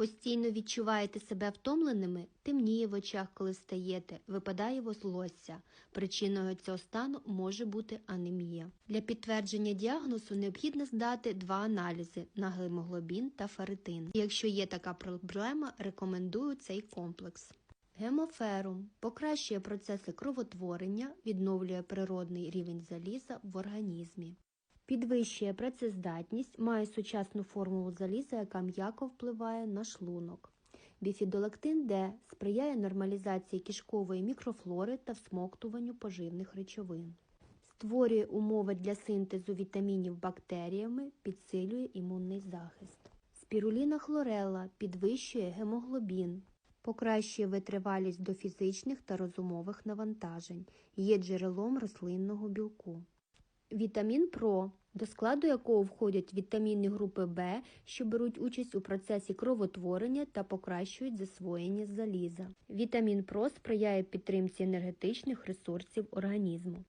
Постійно відчуваєте себе втомленими, темніє в очах, коли встаєте, випадає волосся. Причиною цього стану може бути анемія. Для підтвердження діагнозу необхідно здати два аналізи на гемоглобін та ферритин. Якщо є така проблема, рекомендую цей комплекс. Гемоферум покращує процеси кровотворення, відновлює природний рівень заліза в організмі. Підвищує працездатність, має сучасну формулу заліза, яка м'яко впливає на шлунок. Біфідолактин Д сприяє нормалізації кишкової мікрофлори та всмоктуванню поживних речовин. Створює умови для синтезу вітамінів бактеріями, підсилює імунний захист. Спіруліна хлорелла підвищує гемоглобін, покращує витривалість до фізичних та розумових навантажень, є джерелом рослинного білку. Вітамін ПРО, до складу якого входять вітаміни групи В, що беруть участь у процесі кровотворення та покращують засвоєння заліза. Вітамін ПРО сприяє підтримці енергетичних ресурсів організму.